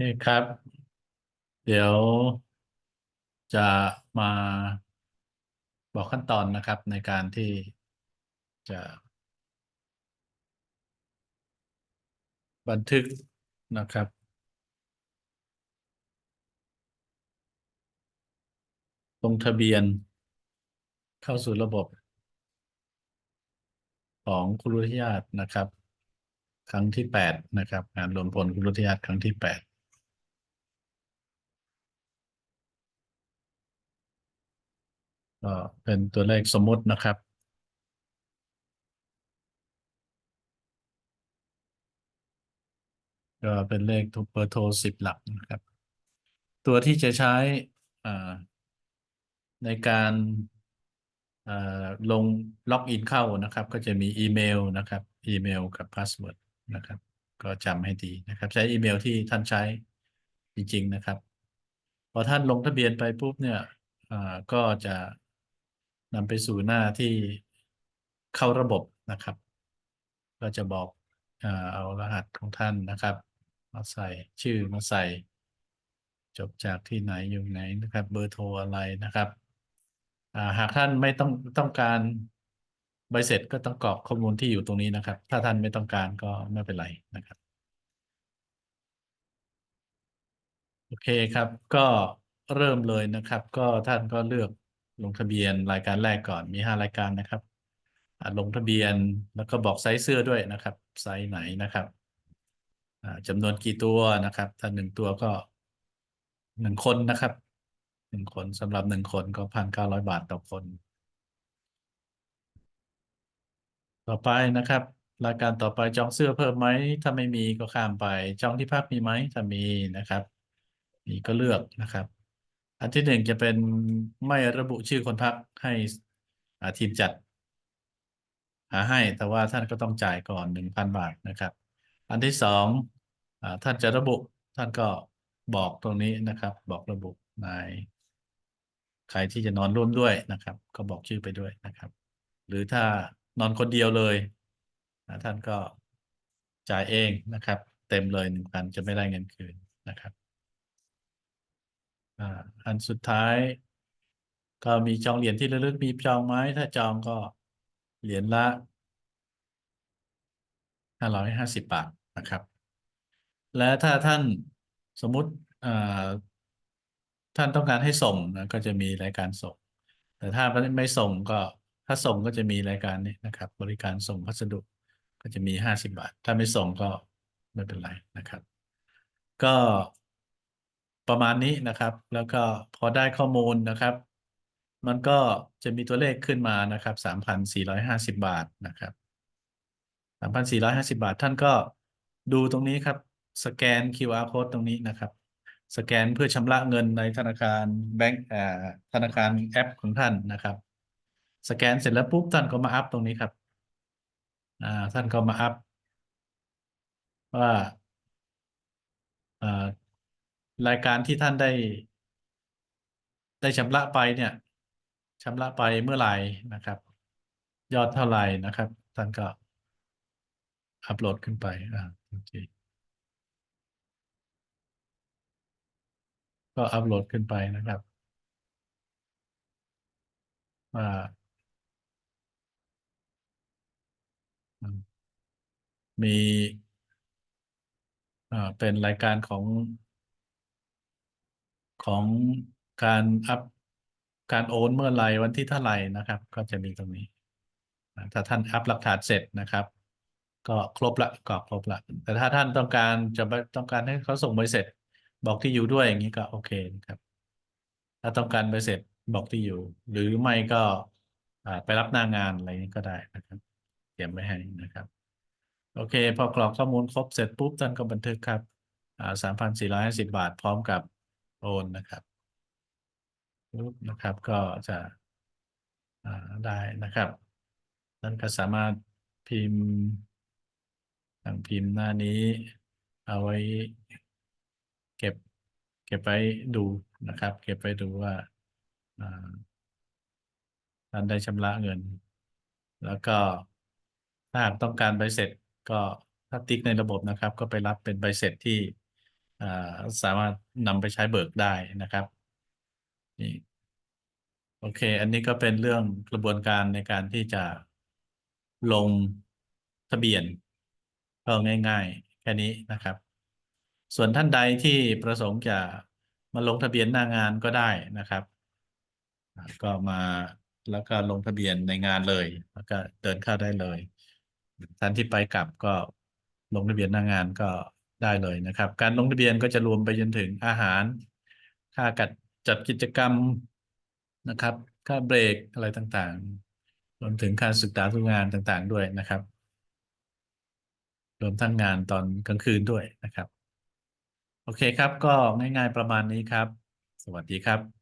นี่ครับ เดี๋ยวจะมาบอกขั้นตอนนะครับในการที่จะบันทึกนะครับ ลงทะเบียนเข้าสู่ระบบของคุณรุทยาตนะครับ ครั้งที่แปดนะครับ งานรวมพลคุณรุทยาตครั้งที่แปด ก็เป็นตัวเลขสมมุตินะครับ ก็เป็นเลขทุกเบอร์โทรสิบหลักนะครับ ตัวที่จะใช้อ่าในการอ่าลงล็อกอินเข้านะครับ ก็จะมีอีเมลนะครับ อีเมลกับพาสเวิร์ดนะครับ ก็จำให้ดีนะครับ ใช้อีเมลที่ท่านใช้จริง ๆ นะครับ พอท่านลงทะเบียนไปปุ๊บเนี่ยอ่าก็จะ นำไปสู่หน้าที่เข้าระบบนะครับ ก็จะบอกเอารหัสของท่านนะครับ มาใส่ชื่อมาใส่ จบจากที่ไหนอยู่ไหนนะครับ เบอร์โทรอะไรนะครับหากท่านไม่ต้องต้องการใบเสร็จก็ต้องกรอกข้อมูลที่อยู่ตรงนี้นะครับ ถ้าท่านไม่ต้องการก็ไม่เป็นไรนะครับ โอเคครับ ก็เริ่มเลยนะครับ ก็ท่านก็เลือก ลงทะเบียนรายการแรกก่อนมีห้ารายการนะครับลงทะเบียนแล้วก็บอกไซส์เสื้อด้วยนะครับ ไซส์ไหนนะครับจำนวนกี่ตัวนะครับ ถ้าหนึ่งตัวก็หนึ่งคนนะครับหนึ่งคนสำหรับหนึ่งคนก็พันเก้าร้อยบาทต่อคน ต่อไปนะครับ รายการต่อไปจองเสื้อเพิ่มไหม ถ้าไม่มีก็ข้ามไป จองที่พักมีไหมถ้ามีนะครับ มีก็เลือกนะครับ อันที่หนึ่งจะเป็นไม่ระบุชื่อคนพักให้ทีมจัด หาให้ แต่ว่าท่านก็ต้องจ่ายก่อนหนึ่งพันบาทนะครับ อันที่สองอท่านจะระบุท่านก็บอกตรงนี้นะครับ บอกระบุนายใครที่จะนอนร่วมด้วยนะครับ ก็บอกชื่อไปด้วยนะครับ หรือถ้านอนคนเดียวเลยท่านก็จ่ายเองนะครับ เต็มเลยหนึ่งพันจะไม่ได้เงินคืนนะครับ อันสุดท้าย ก็มีจองเหรียญที่ระลึกมีจองไหมถ้าจองก็เหรียญละห้าร้อยห้าสิบบาทนะครับ และถ้าท่านสมมุติท่านต้องการให้ส่งนะก็จะมีรายการส่ง แต่ถ้าไม่ส่งก็ถ้าส่งก็จะมีรายการนี้นะครับ บริการส่งพัสดุก็จะมีห้าสิบบาท ถ้าไม่ส่งก็ไม่เป็นไรนะครับ ก็ ประมาณนี้นะครับ แล้วก็พอได้ข้อมูลนะครับ มันก็จะมีตัวเลขขึ้นมานะครับสามพันสี่ร้อยห้าสิบบาทนะครับสามพันสี่ร้อยห้าสิบาท ท่านก็ดูตรงนี้ครับ สแกน QR code ตรงนี้นะครับ สแกนเพื่อชำระเงินในธนาคารแบงก์อ่าธนาคารแอปของท่านนะครับ สแกนเสร็จแล้วปุ๊บท่านก็มาอัพตรงนี้ครับอ่าท่านก็มาอัพว่าอ่า รายการที่ท่านได้ ได้ชำระไปเนี่ยชำระไปเมื่อไหร่นะครับ ยอดเท่าไหร่นะครับ ท่านก็อัปโหลดขึ้นไปอ่าโอเคก็อัปโหลดขึ้นไปนะครับว่ามมีอ่าเป็นรายการของ ของการอัพการโอนเมื่อไรวันที่เท่าไหร่นะครับ ก็จะมีตรงนี้ ถ้าท่านอัพหลักฐานเสร็จนะครับ ก็ครบละก็ครบละ แต่ถ้าท่านต้องการจะไปต้องการให้เขาส่งใบเสร็จ บอกที่อยู่ด้วยอย่างนี้ก็โอเคนะครับ ถ้าต้องการใบเสร็จบอกที่อยู่ หรือไม่ก็ไปรับหน้างานอะไรนี้ก็ได้นะครับเตรียมไว้ให้นะครับ โอเค พอกรอกข้อมูลครบเสร็จปุ๊บท่านก็บันทึกครับสามพันสี่ร้อยห้าสิบบาท พร้อมกับ โอนนะครับปุ๊บนะครับก็จะได้นะครับท่านก็สามารถพิมพ์สั่งพิมพ์หน้านี้เอาไว้เก็บเก็บไว้ดูนะครับ เก็บไว้ดูว่าท่านได้ชำระเงิน แล้วก็ถ้าหากต้องการใบเสร็จก็ถ้าติ๊กในระบบนะครับ ก็ไปรับเป็นใบเสร็จที่ สามารถนำไปใช้เบิกได้นะครับนี่โอเค อันนี้ก็เป็นเรื่องกระบวนการในการที่จะลงทะเบียนก็ง่าย ๆ แค่นี้นะครับ ส่วนท่านใดที่ประสงค์จะมาลงทะเบียนหน้างานก็ได้นะครับ ก็มาแล้วก็ลงทะเบียนในงานเลย แล้วก็เดินเข้าได้เลยท่านที่ไปกลับก็ลงทะเบียนหน้างานก็ ได้เลยนะครับ การลงทะเบียนก็จะรวมไปจนถึงอาหาร ค่ากัดจัดกิจกรรมนะครับ ค่าเบรกอะไรต่างๆ รวมถึงค่าศึกษาทุกงานต่างๆด้วยนะครับ รวมทั้งงานตอนกลางคืนด้วยนะครับ โอเคครับ ก็ง่ายๆประมาณนี้ครับ สวัสดีครับ